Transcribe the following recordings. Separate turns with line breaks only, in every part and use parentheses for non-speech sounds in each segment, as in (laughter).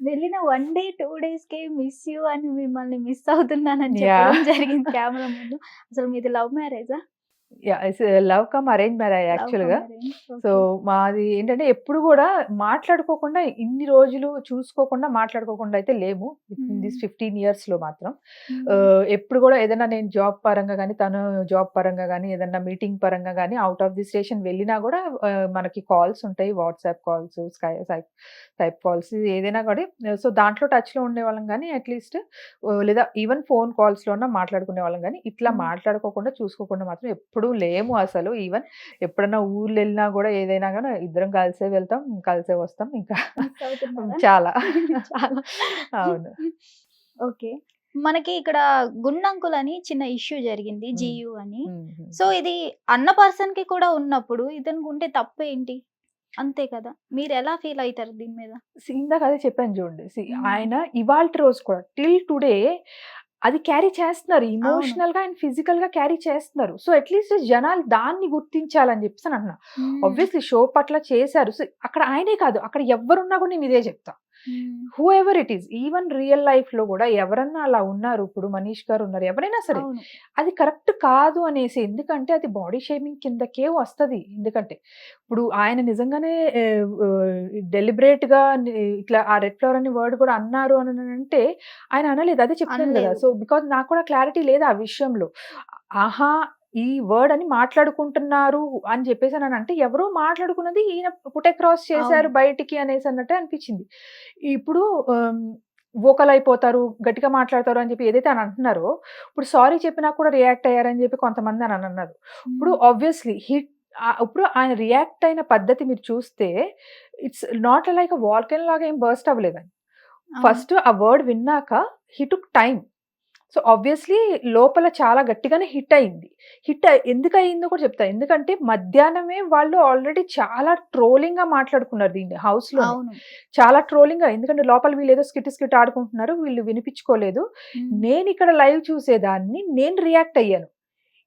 వెళ్ళిన one day two days కే miss you అని మిమ్మల్ని మిస్ అవుతున్నానని. చెప్పడం జరిగింది కెమెరా ముందు అసలు మీది లవ్ మ్యారేజా
లవ్ కమ్ అరేంజ్ మ్యారేజ్ యాక్చువల్గా. సో మాది ఏంటంటే ఎప్పుడు కూడా మాట్లాడుకోకుండా ఇన్ని రోజులు చూసుకోకుండా మాట్లాడుకోకుండా అయితే లేము. దిస్ ఫిఫ్టీన్ ఇయర్స్లో మాత్రం ఎప్పుడు కూడా ఏదైనా నేను జాబ్ పరంగా కానీ తను జాబ్ పరంగా కానీ ఏదైనా మీటింగ్ పరంగా కానీ అవుట్ ఆఫ్ ది స్టేషన్ వెళ్ళినా కూడా మనకి కాల్స్ ఉంటాయి. WhatsApp calls Skype calls ఏదైనా కూడా. సో దాంట్లో టచ్లో ఉండేవాళ్ళం కానీ అట్లీస్ట్ లేదా ఈవెన్ ఫోన్ కాల్స్ లోనా మాట్లాడుకునే వాళ్ళం కానీ ఇట్లా. మాట్లాడుకోకుండా చూసుకోకుండా మాత్రం ఎప్పుడూ లేము అసలు. ఈవెన్ ఎప్పుడన్నా ఊర్లు వెళ్ళినా కూడా ఏదైనా కానీ ఇద్దరం కలిసే వెళ్తాం కలిసే వస్తాం ఇంకా. (laughs) చాలా. (laughs)
చాలా.
అవును.
ఓకే. మనకి ఇక్కడ గుండంకుల్ అని చిన్న ఇష్యూ జరిగింది. జియు అని. సో ఇది అన్న పర్సన్కి కూడా ఉన్నప్పుడు ఇతనికి ఉంటే తప్పు ఏంటి అంతే కదా. మీరు ఎలా ఫీల్ అవుతారు దీని మీద?
ఇందాక అదే చెప్పాను చూడండి. ఆయన ఇవాళ రోజు కూడా టిల్ టుడే అది క్యారీ చేస్తున్నారు. ఇమోషనల్గా అండ్ ఫిజికల్గా క్యారీ చేస్తున్నారు. సో అట్లీస్ట్ జనాలు దాన్ని గుర్తించాలని చెప్పేసి అని అంటున్నా. ఆబ్వియస్లీ షో పట్ల చేశారు. So, అక్కడ ఆయనే కాదు. అక్కడ ఎవరున్నా కూడా నేను ఇదే చెప్తా. Whoever it is even real లైఫ్లో కూడా ఎవరన్నా అలా ఉన్నారు ఇప్పుడు మనీష్ గారు ఉన్నారు ఎవరైనా సరే అది కరెక్ట్ కాదు అనేసి ఎందుకంటే అది బాడీ షేమింగ్ కిందకే వస్తది. ఎందుకంటే ఇప్పుడు ఆయన నిజంగానే డెలిబరేట్గా ఇట్లా ఆ రెడ్ ఫ్లవర్ అనే వర్డ్ కూడా అన్నారు అని అంటే ఆయన అనలేదు అదే చెప్తాను కదా. సో బికాజ్ నాకు కూడా క్లారిటీ లేదు ఆ విషయంలో. ఆహా ఈ వర్డ్ అని మాట్లాడుకుంటున్నారు అని చెప్పేసి అని అంటే ఎవరో మాట్లాడుకున్నది ఈయన పుటే క్రాస్ చేశారు. బయటికి అనేసి అన్నట్టే అనిపించింది. ఇప్పుడు వోకల్ అయిపోతారు గట్టిగా మాట్లాడతారు అని చెప్పి ఏదైతే అని అంటున్నారో ఇప్పుడు సారీ చెప్పినా కూడా రియాక్ట్ అయ్యారని చెప్పి కొంతమంది అని అన్నారు. ఇప్పుడు ఆబ్వియస్లీ హిట్ ఇప్పుడు ఆయన రియాక్ట్ అయిన పద్ధతి మీరు చూస్తే ఇట్స్ నాట్ లైక్ వాల్కెన్ లాగా ఏం బర్స్ట్ అవ్వలేదని. ఫస్ట్ ఆ వర్డ్ విన్నాక he took time so obviously లోపల చాలా గట్టిగానే హిట్ అయింది. హిట్ ఎందుకు అయిందో కూడా చెప్తా. ఎందుకంటే మధ్యాహ్నమే వాళ్ళు ఆల్రెడీ చాలా ట్రోలింగ్గా మాట్లాడుకున్నారు దీన్ని
హౌస్లో
చాలా ట్రోలింగ్గా ఎందుకంటే లోపల వీళ్ళు ఏదో స్కిట్ స్కిట్ ఆడుకుంటున్నారు వీళ్ళు వినిపించుకోలేదు. నేను ఇక్కడ లైవ్ చూసేదాన్ని నేను రియాక్ట్ అయ్యాను.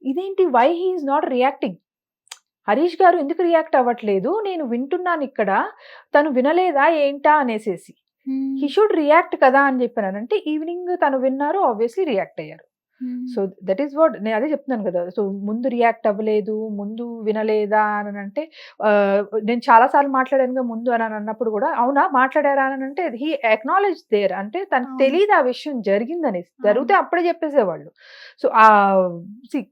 ఇదేంటి? Why he is not reacting Harish garu ఎందుకు రియాక్ట్ అవ్వట్లేదు? నేను వింటున్నాను ఇక్కడ. తను వినలేదా? ఏంటా? అనేసేసి. హీ షుడ్ రియాక్ట్ కదా అని చెప్పానంటే ఈవినింగ్ తను విన్నారు ఆబ్వియస్లీ రియాక్ట్ అయ్యారు. సో దట్ ఈస్ వాట్ నేను అదే చెప్తున్నాను కదా. సో ముందు రియాక్ట్ అవ్వలేదు ముందు వినలేదా అని అంటే ఆ, నేను చాలా సార్లు మాట్లాడాను ముందు అని అన్నప్పుడు కూడా అవునా మాట్లాడారా అని అంటే హీ అక్నాలెడ్జ్ దేర్ అంటే తనకు. తెలియదు ఆ విషయం జరిగిందని. జరిగితే అప్పుడే చెప్పేసేవాళ్ళు. సో ఆ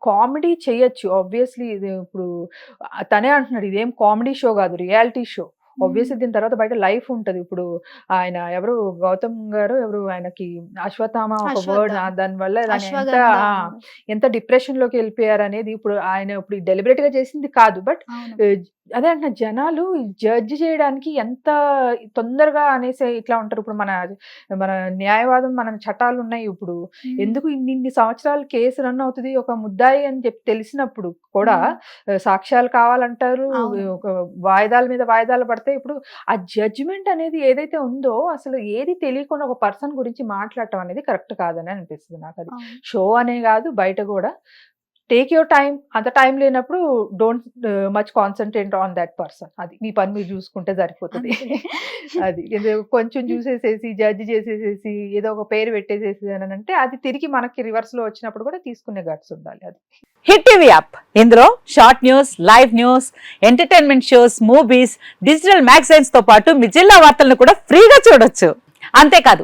కామెడీ చేయొచ్చు. ఆబ్వియస్లీ ఇప్పుడు తనే అంటున్నాడు ఇదేం కామెడీ షో కాదు రియాలిటీ షో ఆబ్వియస్లీ దీని తర్వాత బయట లైఫ్ ఉంటది. ఇప్పుడు ఆయన ఎవరు? గౌతమ్ గారు ఎవరు? ఆయనకి అశ్వత్థామ ఒక వర్డ్. దాని వల్ల ఎంత ఎంత డిప్రెషన్లోకి వెళ్ళిపోయారు అనేది ఇప్పుడు ఆయన ఇప్పుడు డెలిబరేట్గా చేసింది కాదు. బట్. అదే అంటున్న జనాలు జడ్జి చేయడానికి ఎంత తొందరగా అనేసి ఇట్లా ఉంటారు. ఇప్పుడు మన మన న్యాయవాదం మన చట్టాలు ఉన్నాయి ఇప్పుడు. ఎందుకు ఇన్ని ఇన్ని సంవత్సరాలు కేసు రన్ అవుతుంది? ఒక ముద్దాయి అని చెప్పి తెలిసినప్పుడు కూడా సాక్ష్యాలు కావాలంటారు. ఒక వాయిదాల మీద వాయిదాలు పడితే ఇప్పుడు ఆ జడ్జిమెంట్ అనేది ఏదైతే ఉందో అసలు ఏది తెలియకుండా ఒక పర్సన్ గురించి మాట్లాడటం అనేది కరెక్ట్ కాదని అనిపిస్తుంది నాకు అది. షో అనే కాదు బయట కూడా టేక్ యువర్ టైం అంత టైం లేనప్పుడు don't much concentrate on that person అది మీ పని మీరు చూసుకుంటే సరిపోతుంది. (laughs) అది ఏదో కొంచెం చూసేసేసి జడ్జి చేసేసేసి ఏదో ఒక పేరు పెట్టేసేసి అని అంటే అది తిరిగి మనకి రివర్స్లో వచ్చినప్పుడు కూడా తీసుకునే గట్స్ ఉండాలి అది.
హిట్ టీవీ యాప్ ఇందులో short news live news entertainment shows movies digital మ్యాగజైన్స్తో పాటు మీ జిల్లా వార్తలను కూడా ఫ్రీగా చూడొచ్చు. అంతేకాదు